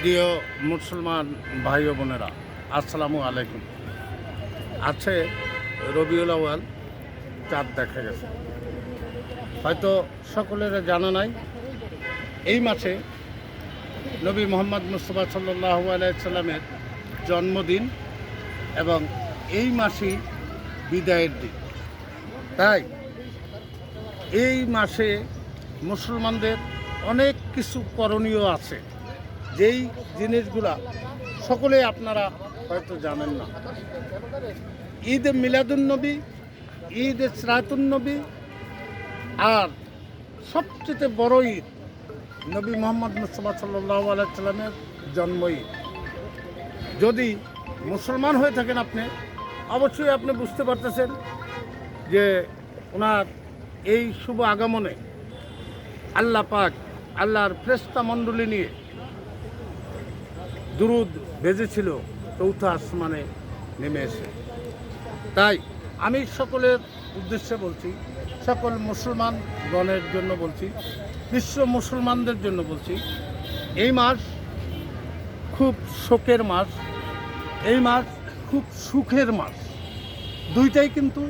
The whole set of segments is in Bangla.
প্রিয় মুসলমান ভাই বোনেরা, আসসালামু আলাইকুম। আছে রবিউল আওয়াল চাঁদ দেখা গেছে। হয়তো সকলের জানা নাই, এই মাসে নবী মোহাম্মদ মুস্তফা সাল্লাহ আলাইসাল্লামের জন্মদিন এবং এই মাসেই বিদায়ের দিন। তাই এই মাসে মুসলমানদের অনেক কিছু করণীয় আছে। যেই জিনিসগুলা সকলে আপনারা হয়তো জানেন না। ঈদ মিলাদুন্নবী, ঈদ সিরাতুন্নবী আর সবচেয়ে বড় ঈদ নবী মোহাম্মদ মুস্তফা সাল্লাহ আলাইসাল্লামের জন্ম ঈদ। যদি মুসলমান হয়ে থাকেন আপনি, অবশ্যই আপনি বুঝতে পারতেছেন যে ওনার এই শুভ আগমনে আল্লাহ পাক আল্লাহর ফ্রেস্তা মণ্ডলী নিয়ে দুরুদ বেজেছিল চৌথা আসমানে নেমে এসে। তাই আমি সকলের উদ্দেশ্যে বলছি, সকল মুসলমান গণের জন্য বলছি, বিশ্ব মুসলমানদের জন্য বলছি, এই মাস খুব শোকের মাস, এই মাস খুব সুখের মাস। দুইটাই কিন্তু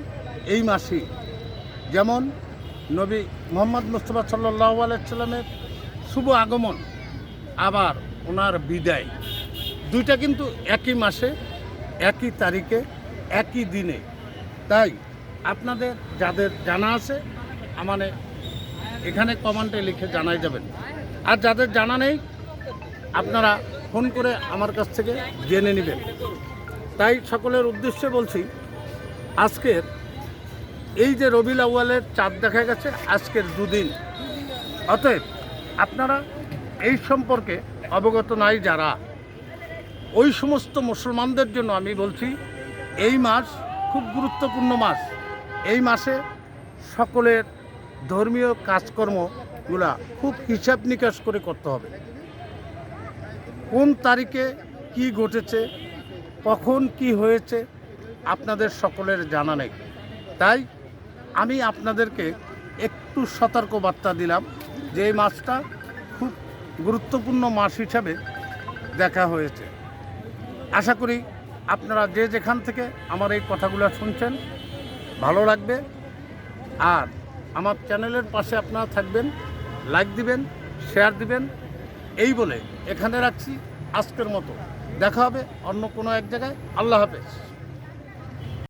এই মাসেই। যেমন নবী মোহাম্মদ মুস্তফা সাল্লাহ আলাইসাল্লামের শুভ আগমন, আবার ওনার বিদায়। দুইটা কিন্তু একই মাসে, একই তারিখে, একই দিনে। তাই আপনাদের যাদের জানা আছে, আমানে এখানে কমেন্টে লিখে জানাই যাবেন আর যাদের জানা নেই, আপনারা ফোন করে আমার কাছ থেকে জেনে নেবেন। তাই সকলের উদ্দেশ্যে বলছি, আজকের এই যে রবিল আউয়ালের চাঁদ দেখা গেছে, আজকের দুদিন। অতএব আপনারা এই সম্পর্কে অবগত নাই যারা। ওই সমস্ত মুসলমানদের জন্য আমি বলছি, এই মাস খুব গুরুত্বপূর্ণ মাস। এই মাসে সকলের ধর্মীয় কাজকর্মগুলা খুব হিসাব নিকাশ করে করতে হবে। কোন তারিখে কি ঘটেছে, কখন কি হয়েছে, আপনাদের সকলের জানা নেই। তাই আমি আপনাদেরকে একটু সতর্ক বার্তা দিলাম। যে মাসটা খুব গুরুত্বপূর্ণ মাছ হিসাবে দেখা হয়েছে। আশা করি আপনারা যে যেখান থেকে আমার এই কথাগুলো শুনছেন, ভালো লাগবে। আর আমার চ্যানেলের পাশে আপনারা থাকবেন, লাইক দিবেন, শেয়ার দিবেন। এই বলে এখানে রাখছি আজকের মতো। দেখা হবে অন্য কোনো এক জায়গায়। আল্লাহ হাফেজ।